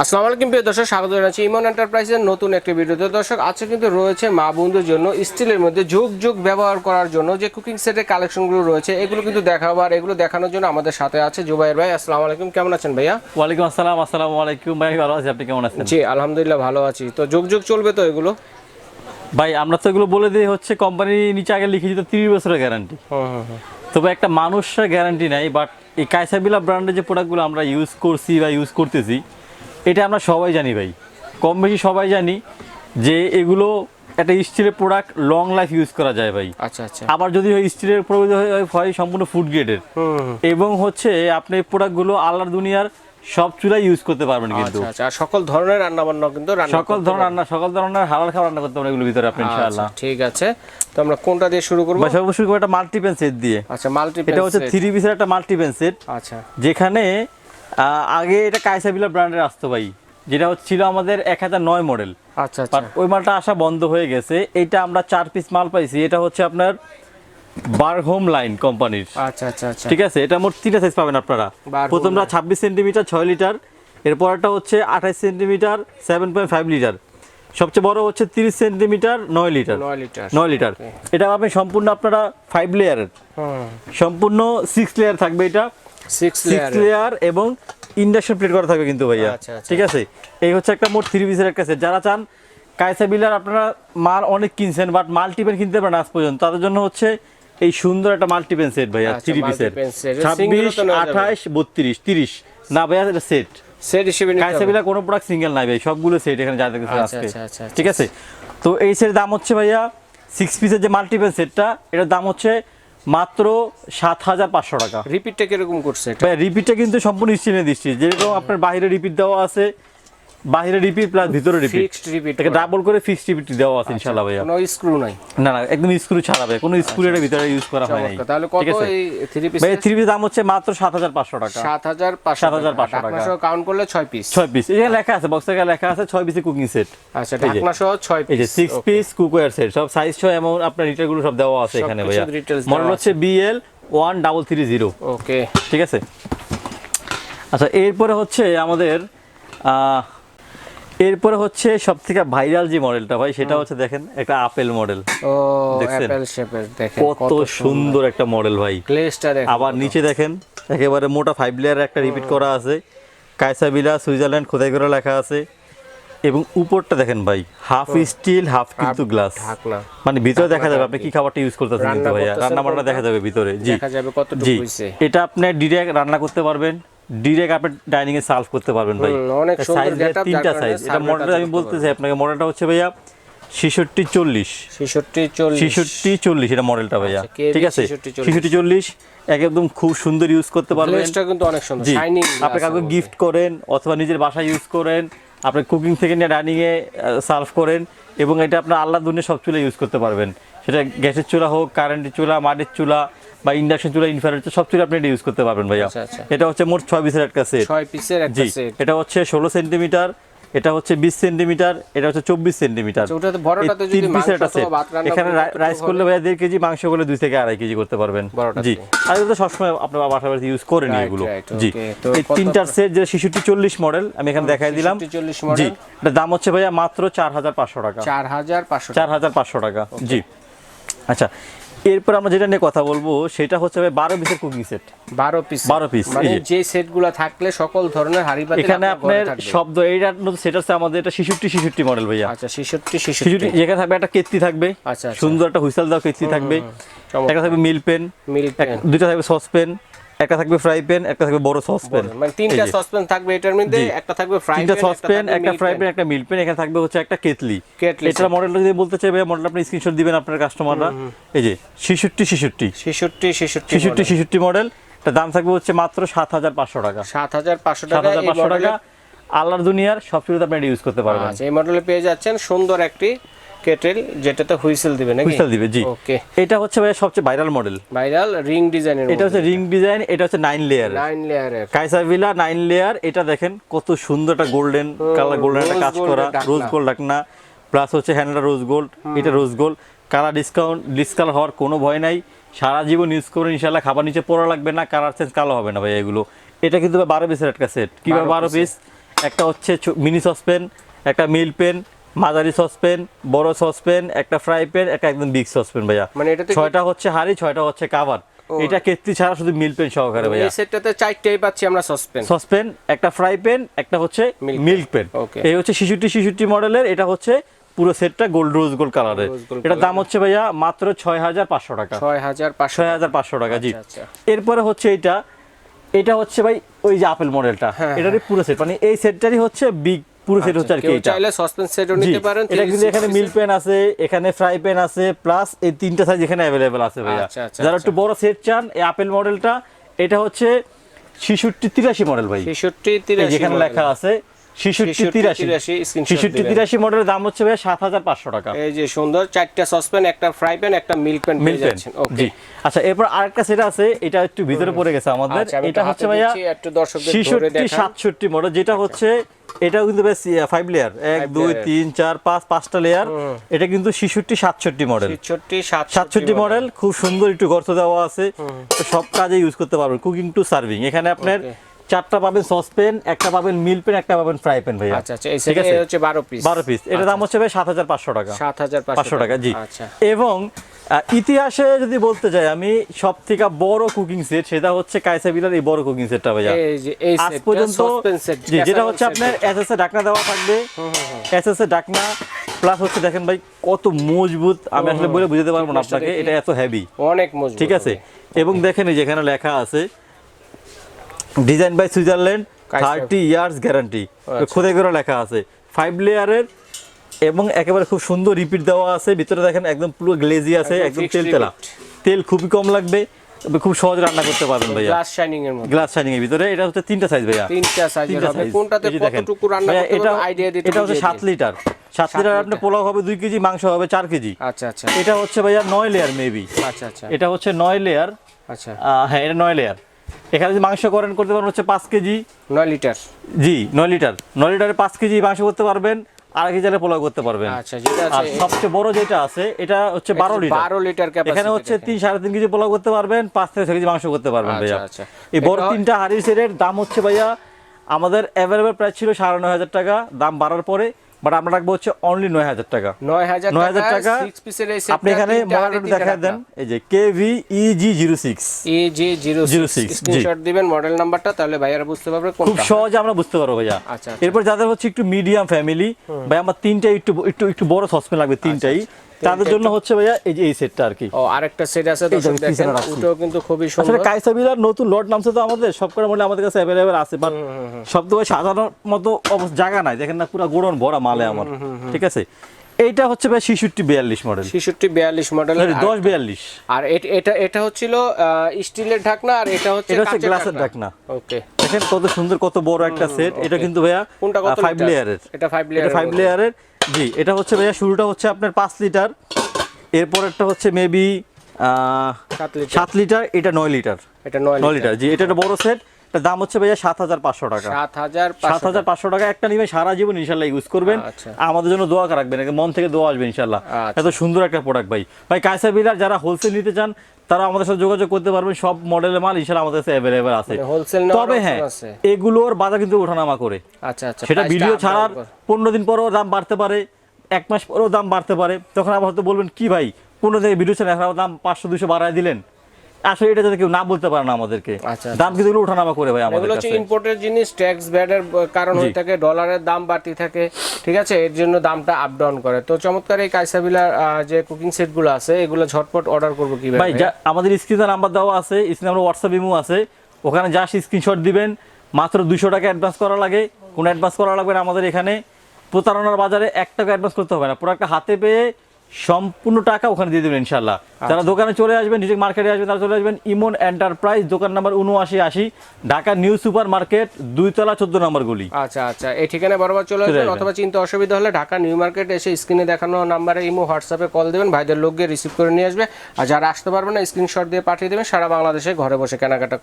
আসসালামু আলাইকুম প্রিয় দর্শক স্বাগত জানাচ্ছি ইমন এন্টারপ্রাইজের নতুন একটি ভিডিওতে। দর্শক আজকে কিন্তু রয়েছে মা বন্ধুর জন্য স্টিলের মধ্যে যুগ যুগ ব্যবহার করার জন্য যে কুকিং সেটের কালেকশনগুলো রয়েছে এগুলো কিন্তু দেখাবো আর এগুলো দেখানোর জন্য আমাদের সাথে আছে জুবাইর ভাই। আসসালামু আলাইকুম কেমন আছেন ভাইয়া? ওয়ালাইকুম আসসালাম আসসালামু আলাইকুম। ভাই ভালো আছি আপনি কেমন আছেন? জি আলহামদুলিল্লাহ ভালো আছি। তো যুগ যুগ চলবে তো এগুলো? ভাই আমরা তো এগুলো বলে দিই হচ্ছে কোম্পানি নিচে আগে লিখে দিত তিরিশ বছরের গ্যারান্টি তবে একটা মানুষের গ্যারান্টি নাই বাট এই কাইসাবিলা ব্র্যান্ডের যে প্রোডাক্টগুলো আমরা ইউজ করছি বা ইউজ করতেছি এটা আমরা সবাই জানি ভাই। কম বেশি সবাই জানি যে এগুলো একটা স্টিলের প্রোডাক্ট লং লাইফ ইউজ করা যায় ভাই। আচ্ছা আচ্ছা। আবার যদি স্টিলের প্রয়োজন হয় হয় সম্পূর্ণ ফুড গ্রেডের এবং হচ্ছে আপনি এই প্রোডাক্টগুলো আল্লাহর দুনিয়ার সব চুলাই ইউজ করতে পারবেন কিন্তু। আচ্ছা। আচ্ছা সকল ধরনের রান্না বান্না কিন্তু সকল ধরনের রান্না সকল ধরনের হালাল খাবার রান্না করতে পারবেন এগুলোর ভিতরে আপনি ইনশাআল্লাহ। আচ্ছা, ঠিক আছে। তো আমরা কোনটা দিয়ে শুরু করব? বা সর্বশেষ করে একটা মাল্টিপেন সেট দিয়ে। আচ্ছা মাল্টি এটা হচ্ছে থ্রি পিসের একটা মাল্টিপেন সেট আচ্ছা। যেখানে আগে এটা কাইসাবিলা ব্র্যান্ডের আসতো ভাই যেটা হচ্ছিল আমাদের এক হাজার নয় মডেল আচ্ছা আচ্ছা। ওই মালটা আসা বন্ধ হয়ে গেছে। এটা আমরা চার পিস মাল পাইছি এটা হচ্ছে আপনার বার হোম লাইন কোম্পানির আচ্ছা আচ্ছা আচ্ছা। ঠিক আছে এটা মোট তিনটা সাইজ পাবেন আপনারা। প্রথমটা ছাব্বিশ সেন্টিমিটার ছয় লিটার এরপরটা হচ্ছে আঠাশ centimetre seven point five litre সবচেয়ে বড় হচ্ছে তিরিশ সেন্টিমিটার নয় লিটার নয় লিটার নয় লিটার এটা পাবেন সম্পূর্ণ আপনারা ফাইভ লেয়ারের সম্পূর্ণ সিক্স লেয়ার থাকবে এটা। সিক্স সিক্স লেয়ার এবং ইন্ডাকশন প্লেট করা থাকবে কিন্তু ভাইয়া আচ্ছা, আচ্ছা। ঠিক আছে এই হচ্ছে একটা মোট থ্রি পিসের একটা। যারা চান কায়সা বিলার আপনারা মাল অনেক কিনছেন বাট মাল্টিপেন কিনতে পারেন আজ পর্যন্ত তাদের জন্য হচ্ছে এই সুন্দর একটা মাল্টিপেন সেট ভাইয়া আচ্ছা, থ্রি পিসের set। এটা ছাব্বিশ। আঠাশ বত্রিশ তিরিশ না ভাইয়া এটা সেট সেট হিসেবে কায়সা। কোনো প্রোডাক্ট সিঙ্গেল নাই ভাই সবগুলো সেট এখানে যা দেখতেছেন আচ্ছা, আজকে আচ্ছা, আচ্ছা, আচ্ছা। ঠিক আছে তো এই সেটের দাম হচ্ছে ভাইয়া সিক্স পিসের যে মাল্টিপেন সেটটা এটার দাম হচ্ছে মাত্র সাত হাজার পাঁচশো টাকা। রিপিটটা কীরকম করছে রিপিটটা কিন্তু সম্পূর্ণ স্টিলের দিচ্ছি। যেরকম আপনার বাইরে রিপিট দেওয়া আছে বাইরে রিপিট প্লাস ভিতরে রিপিট ফিক্সড রিপিট এটাকে ডাবল করে ফিক্সড রিপিট দেওয়া আছে ইনশাআল্লাহ ভাইয়া। কোনো স্ক্রু নাই। না না একদম স্ক্রু ছাড়া ভাই কোনো স্ক্রু এর ভিতরে ইউজ করা হয় নাই। তাহলে কত এই থ্রি পিস ভাই থ্রি পিস দাম হচ্ছে মাত্র সাত হাজার পাঁচশো টাকা। সাত হাজার পাঁচশো 7,500 টাকা। সহ কাউন্ট করলে ছয় পিস ছয় পিস এখানে লেখা আছে বক্স লেখা আছে ছয় পিসের কুকিং সেট আচ্ছা। ঢাকনা সহ ছয় এই যে piece six piece cookware set সব সাইজ ছয় এমন আপনার রিটেলগুলো সব দেওয়া আছে এখানে ভাইয়া। মডেল হচ্ছে বিএল থ্রি জিরো ওকে ঠিক আছে? আচ্ছা এরপরে হচ্ছে আমাদের আহ, এরপরে হচ্ছে সব থেকে ভাইরাল যে মডেলটা ভাই সেটা হচ্ছে দেখেন একটা আপেল মডেল ও দেখছেন? শেপের দেখেন কত সুন্দর। একটা মডেল ভাই। গ্লেজটা দেখেন আবার নিচে দেখেন একেবারে মোটা ফাইভ লেয়ার একটা রিপিট করা আছে। কায়সাবিলা সুইজারল্যান্ড খোদাই করে লেখা আছে। এবং উপরটা দেখেন ভাই হাফ স্টিল হাফ কিন্তু গ্লাস মানে ভিতরে দেখা যাবে আপনি কি খাবারটা ইউজ করতেছেন কিন্তু ভাইয়া? রান্না বান্না দেখা যাবে ভিতরে জি। দেখা যাবে কতটুকু জি। এটা আপনি ডিরেক্ট রান্না করতে পারবেন। ডিরেক্ট আপনি ডাইনিং এ সার্ভ করতে পারবেন ভাই। অনেক সাইজ তিনটা সাইজ এটা মডেলটা আমি বলতেছি বলতে চাই আপনাকে মডেলটা হচ্ছে ভাইয়া ছেষট্টি চল্লিশ। ছেষট্টি চল্লিশ। ছেষট্টি চল্লিশ এটা মডেলটা ভাইয়া। আচ্ছা, ঠিক আছে? 66 চল্লিশ। ছেষট্টি চল্লিশ একদম খুব সুন্দর ইউজ করতে পারবেন। কিন্তু অনেক সুন্দর। আপনি কাউকে গিফট করেন অথবা নিজের বাসায় ইউজ করেন আপনি কুকিং থেকে নিয়ে রানিংয়ে এ সার্ভ করেন এবং এটা আপনার আল্লাহ দুনিয়া সব চুলা ইউজ করতে পারবেন। সেটা গ্যাসের চুলা হোক কারেন্টের চুলা মাটির চুলা বা ইন্ডাকশন চুলা ইনফ্রারেড সব চুলা আপনি এটা ইউজ করতে পারবেন ভাইয়া। আচ্ছা, আচ্ছা। এটা হচ্ছে মোট ছয় পিসের একটা সেট ছয় পিসের একটা সেট এটা হচ্ছে ষোলো সেন্টিমিটার এটা হচ্ছে বিশ সেন্টিমিটার এটা হচ্ছে চব্বিশ সেন্টিমিটার। আচ্ছা, তিন পিসের রান্না এখানে রাইস করলে ভাইয়া দেড় কেজি মাংস করলে দুই থেকে আড়াই কেজি করতে পারবেন। জি। আর তো সবসময় আপনার বাসা বাড়িতে ইউজ করেন এগুলো। জি. এই তিনটার সেট যেটা শিশুটি চল্লিশ মডেল আমি এখানে দেখাই দিলাম। জি? এটার দাম হচ্ছে ভাইয়া মাত্র চার হাজার পাঁচশো টাকা। চার হাজার পাঁচশো চার হাজার পাঁচশো টাকা। জি। আচ্ছা এরপর আমরা যেটা নিয়ে কথা বলব সেটা হচ্ছে বারো পিসের কুকিং সেট বারো পিস বারো পিস মানে যে। সেট থাকলে সকল ধরনের হাড়ি এখানে আপনার শব্দ এইটার মধ্যে শব্দ এইটা সেটা হচ্ছে আমাদের এটা শিশুটি শিশুটি মডেল ভাইয়া। আচ্ছা ছেষট্টি শিশুটি ছেষট্টি যেখানে থাকবে একটা কেত্তি থাকবে আচ্ছা, আচ্ছা। সুন্দর একটা হুইসেল দেওয়া কেত্তি থাকবে। একটা থাকবে মিল পেন মিল পেন দুইটা থাকবে সস পেন একটা থাকবে ফ্রাই প্যান একটা থাকবে বড় সস প্যান। মানে তিনটা সসপ্যান থাকবে এটার মধ্যে একটা থাকবে ফ্রাই তিনটা সস প্যান একটা ফ্রাই প্যান। একটা মিল প্যান এখানে থাকবে হচ্ছে একটা কেতলি কেটলি। এটা মডেলটা যদি বলতে চাইবে মডেল আপনি স্ক্রিনশট দিবেন আপনার কাস্টমাররা এই যে ছেষট্টি ছেষট্টি। ছেষট্টি ছেষট্টি ছেষট্টি ছেষট্টি মডেল তার দাম থাকবে হচ্ছে মাত্র সাত হাজার পাঁচশো টাকা। সাত হাজার পাঁচশো সাত টাকা হাজার এই পাঁচশো মডেলে টাকা। আল্লাহর দুনিয়ার সব কিছুতে আপনি ইউজ করতে পারবেন। আচ্ছা এই মডেলে পেয়ে যাচ্ছেন সুন্দর একটি কেটেল যেটাতে হুইসেল দিবে নাকি? হুইসেল দিবে জি। ওকে এটা হচ্ছে ভাই সবচেয়ে ভাইরাল মডেল ভাইরাল রিং ডিজাইনের এটা হচ্ছে রিং ডিজাইন এটা হচ্ছে নাইন লেয়ার নাইন লেয়ারের নাইন লেয়ার এটা দেখেন কত সুন্দর একটা গোল্ডেন কালার গোল্ডেন একটা কাজ করা রোজ গোল্ড ঢাকনা প্লাস হচ্ছে হ্যান্ডেলটা রোজ গোল্ড এটা rose gold colour discount discolour হওয়ার কোনো ভয় নাই। সারা জীবন ইউজ করে ইনশাল্লাহ খাবার নিচে পড়া লাগবে না কালার চেঞ্জ কালো হবে না ভাই এগুলো। এটা কিন্তু বারো পিসের একটা সেট কীভাবে 12 বারো পিস একটা হচ্ছে মিনি সসপেন একটা মিল পেন মাঝারি সসপেন বড় সসপেন একটা ফ্রাই প্যান একটা একদম বিগ সসপেন ভাইয়া। মানে এটাতে কি- ছয়টা হচ্ছে হাড়ি ছয়টা হচ্ছে কাভার এটা কেতলি ছাড়া শুধু মিল পেন সহকারে ভাইয়া। এই সেটটাতে চারটেই পাচ্ছি আমরা সসপেন সসপেন একটা ফ্রাই প্যান একটা হচ্ছে মিল্ক পেন এই হচ্ছে শিশুটি শিশুটি মডেলের এটা হচ্ছে পুরো সেটটা গোল্ড রোজ গোল্ড কালারের এটা দাম হচ্ছে ভাইয়া মাত্র ছয় হাজার পাঁচশো টাকা। ছয় হাজার পাঁচশো ছয় হাজার পাঁচশো টাকা জি। আচ্ছা, এরপরে হচ্ছে এটা এটা হচ্ছে ভাই ওই যে আপেল মডেলটা। হ্যাঁ, এটারই পুরো সেট মানে এই সেটটারই হচ্ছে বিগ পুরো সেট হচ্ছে আর কি এটা। চাইলে সসপেন সেটও নিতে পারেন এটা কিন্তু এখানে মিল পেন আছে এখানে ফ্রাই প্যান আছে প্লাস এই তিনটা সাইজ এখানে अवेलेबल আছে ভাইয়া। আচ্ছা, আচ্ছা, যারা একটু বড় সেট চান এই আপেল মডেলটা এটা হচ্ছে ছিষট্টি তিরাশি মডেল ভাই। ছেষট্টি এই তিরাশি যেখানে লেখা আছে ছিষট্টি 63 তিরাশি। 83 screenshot ছিষট্টি দিবেন। তিরাশি মডেলের দাম হচ্ছে সাত হাজার পাঁচশো টাকা। এই যে সুন্দর চারটা সসপ্যান একটা ফ্রাই প্যান একটা মিল্ক প্যান মিল যাচ্ছেন। জি। আচ্ছা এরপর আরেকটা সেট আছে এটা একটু ভিতরে পড়ে গেছে আমাদের। আচ্ছা, এটা হচ্ছে ভাইয়া একটু দর্শকদের ছিষট্টি আচ্ছা। সাতষট্টি মডেল যেটা হচ্ছে এটাও কিন্তু বেশ ফাইভ লেয়ার এক দুই তিন চার পাঁচ পাঁচটা লেয়ার এটা কিন্তু ছিষট্টি সাতষট্টি মডেল সাতষট্টি মডেল খুব সুন্দর একটু গর্ত দেওয়া আছে। সব কাজে ইউজ করতে পারবেন। কুকিং টু সার্ভিং এখানে আপনার. চারটা পাবেন সসপেন একটা পাবেন মিল পেন একটা পাবেন ফ্রাই পেন ভাইয়া। আচ্ছা আচ্ছা ঠিক আছে? হচ্ছে বারো পিস বারো পিস এটার দাম হচ্ছে ভাই সাত হাজার পাঁচশো টাকা। সাত হাজার পাঁচশো টাকা জি। আচ্ছা। এবং ইতিহাসে যদি বলতে চাই আমি সব থেকে বড় কুকিং সেট সেটা হচ্ছে কাইসা বিলার এই বড় কুকিং সেটটা ভাইয়া। এই যে এই আজ পর্যন্ত যেটা হচ্ছে আপনার এসএস এ ডাকনা দেওয়া থাকবে। এসএস এ ডাকনা প্লাস হচ্ছে দেখেন ভাই কত মজবুত। আমি আসলে বলে বুঝাতে পারব না আপনাকে এটা এত হেভি অনেক মজবুত ঠিক আছে? এবং দেখেন এই যেখানে লেখা আছে design by Switzerland thirty years guarantee. আচ্ছা। খোদাই করে লেখা আছে। ফাইভ লেয়ারের এবং একেবারে খুব সুন্দর রিপিট দেওয়া আছে। ভিতরে দেখেন একদম পুরো গ্লেজি আছে একদম তেল তেলা। তেল খুবই কম লাগবে খুব সহজ রান্না করতে পারবেন ভাইয়া। গ্লাস শাইনিং এর মধ্যে গ্লাস শাইনিং এর ভিতরে। এটা হচ্ছে তিনটা সাইজ ভাইয়া। তিনটা তিনটা হবে। কোনটাতে। কতটুকু রান্না করতে এটা আইডিয়া দিতে এটা হচ্ছে বুঝিয়ে সাত লিটার সাত লিটার আপনার পোলাও হবে দুই কেজি মাংস হবে চার কেজি। আচ্ছা আচ্ছা। এটা হচ্ছে ভাইয়া নয় লেয়ার মেবি আচ্ছা আচ্ছা। এটা হচ্ছে নয় লেয়ার আচ্ছা। হ্যাঁ এটা নয় লেয়ার এখানে যদি মাংস করেন করতে পারবেন হচ্ছে পাঁচ কেজি। নয় লিটার। জি নয় লিটার। নয় লিটারে পাঁচ কেজি মাংস করতে পারবেন আর কেজি পোলাও করতে পারবেন। আচ্ছা আর সবচেয়ে বড় যেটা আছে এটা হচ্ছে বারো লিটার। বারো লিটার এখানে হচ্ছে তিন সাড়ে তিন কেজি পোলাও করতে পারবেন পাঁচ থেকে ছয় কেজি মাংস করতে পারবেন আচ্ছা, ভাইয়া। আচ্ছা। এই বড় তিনটা হাড়ির সেটের দাম হচ্ছে ভাইয়া আমাদের অ্যাভেলেবেল প্রাইস ছিল সাড়ে নয় হাজার টাকা দাম বাড়ার পরে বাট আমরা রাখব হচ্ছে অনলি নয় হাজার টাকা। নয় হাজার নয় হাজার টাকা আপনি এখানে মডেলটা দেখা দেন এই যে K V easy zero six A G zero 06 six screenshot দিবেন মডেল নাম্বারটা তাহলে ভাইয়ারা বুঝতে পারবে খুব সহজে আমরা বুঝতে পারব ভাইয়া। আচ্ছা, আচ্ছা। এরপর যাদের হচ্ছে একটু মিডিয়াম ফ্যামিলি ভাই আমার তিনটা একটু একটু একটু বড় সসপেন লাগবে তিনটাই। তাদের জন্য হচ্ছে ভাইয়া এই যে এই সেটটা আর কি। ও আরেকটা সেট আছে দর্শক দেখেন ওটাও কিন্তু খুবই সুন্দর। কাইসা বিলার নতুন লট নামছে তো আমাদের সব করে মডেল আমাদের কাছে অ্যাভেলেবেল আছে বাট সব তো সাজানোর মতো জায়গা নাই দেখেন না পুরো গোড়ন ভরা মালে আমার। ঠিক আছে? এইটা হচ্ছে ভাই ছিষট্টি বিয়াল্লিশ মডেল ছেষট্টি বিয়াল্লিশ মডেল দশ বিয়াল্লিশ। আর এট- এটা হচ্ছিল স্টিলের ঢাকনা আর এটা হচ্ছে এটা হচ্ছে গ্লাসের ঢাকনা। ওকে। দেখেন কত সুন্দর কত বড় একটা সেট এটা কিন্তু ভাইয়া কোনটা কত ফাইভ লেয়ারের এটা ফাইভ লেয়ার ফাইভ লেয়ারের জি এটা হচ্ছে ভাইয়া শুরুটা হচ্ছে আপনার পাঁচ লিটার এরপর একটা হচ্ছে মেবি সাত লিটার। সাত লিটার এটা নয় লিটার। এটা নয় নয় লিটার লিটার। জি এটা একটা বড় সেট এটার দাম হচ্ছে ভাইয়া সাত হাজার পাঁচশো টাকা। সাত হাজার পাঁচশো টাকা। একটা নিবে সারা জীবন ইনশাল্লাহ ইউজ করবেন। আচ্ছা। আমাদের জন্য দোয়া রাখবেন মন থেকে দোয়া আসবে ইনশাল্লাহ। আচ্ছা। এত সুন্দর একটা প্রোডাক্ট ভাই। ভাই কায়সা বিলার যারা হোলসেল নিতে চান তারা আমাদের সাথে যোগাযোগ করতে পারবেন। সব মডেলের মাল ইনশাল্লাহ আমাদের কাছে অ্যাভেলেবেল আছে। তবে হ্যাঁ এগুলোর বাজার কিন্তু ওঠানামা করে। আচ্ছা আচ্ছা সেটা ভিডিও ছাড়ার down করে। পনেরো দিন পরেও দাম বাড়তে পারে এক মাস পরেও দাম বাড়তে পারে। তখন আবার হয়তো বলবেন কি ভাই পনেরো দিন ভিডিও ছেড়ে দাম পাঁচশো দুশো বাড়ায় দিলেন? আসলে এটা যাতে কেউ না বলতে পারে না আমাদেরকে। আচ্ছা, দাম কিন্তু ওঠানামা করে ভাই আমাদের হচ্ছে কাছে। ইম্পোর্টের জিনিস ট্যাক্স ব্যাডের কারণ হয়ে থাকে ডলারের দাম বাড়তি থাকে ঠিক আছে? এর জন্য দামটা আপ ডাউন করে। তো চমৎকার এই কাইসাবিলার যে কুকিং সেটগুলো আছে এগুলো ঝটপট অর্ডার করব কীভাবে? ভাই যা আমাদের স্ক্রিনে নাম্বার দেওয়া আছে স্ক্রিনে আমরা হোয়াটসঅ্যাপ ইমো আছে। ওখানে জাস্ট স্ক্রিনশট দিবেন মাত্র দুশো টাকা অ্যাডভান্স করা লাগে। কোনো অ্যাডভান্স করা লাগবে না আমাদের এখানে। প্রতারণার বাজারে এক টাকা অ্যাডভান্স করতে হবে না। প্রোডাক্টটা হাতে পেয়ে সম্পূর্ণ টাকা ওখানে দিয়ে দেবেন ইনশাল্লাহ যারা দোকানে চলে আসবেন নিজে মার্কেটে আসবেন তারা চলে আসবেন ইমন এন্টারপ্রাইজ দোকান নাম্বার উনআশি আশি ঢাকা নিউ সুপার মার্কেট দুইতলা চোদ্দ নম্বর গুলি। আচ্ছা আচ্ছা। এই ঠিকানায় বরাবর চলে আসবেন। অথবা চিন্তা অসুবিধা হলে ঢাকা নিউ মার্কেট এসে স্ক্রিনে দেখানো নাম্বারে ইমো হোয়াটসঅ্যাপে কল দেবেন ভাইদের লোক গিয়ে রিসিভ করে নিয়ে আসবে। আর যারা আসতে পারবে না স্ক্রিনশট দিয়ে পাঠিয়ে দেবেন সারা বাংলাদেশে ঘরে বসে কেনাকাটা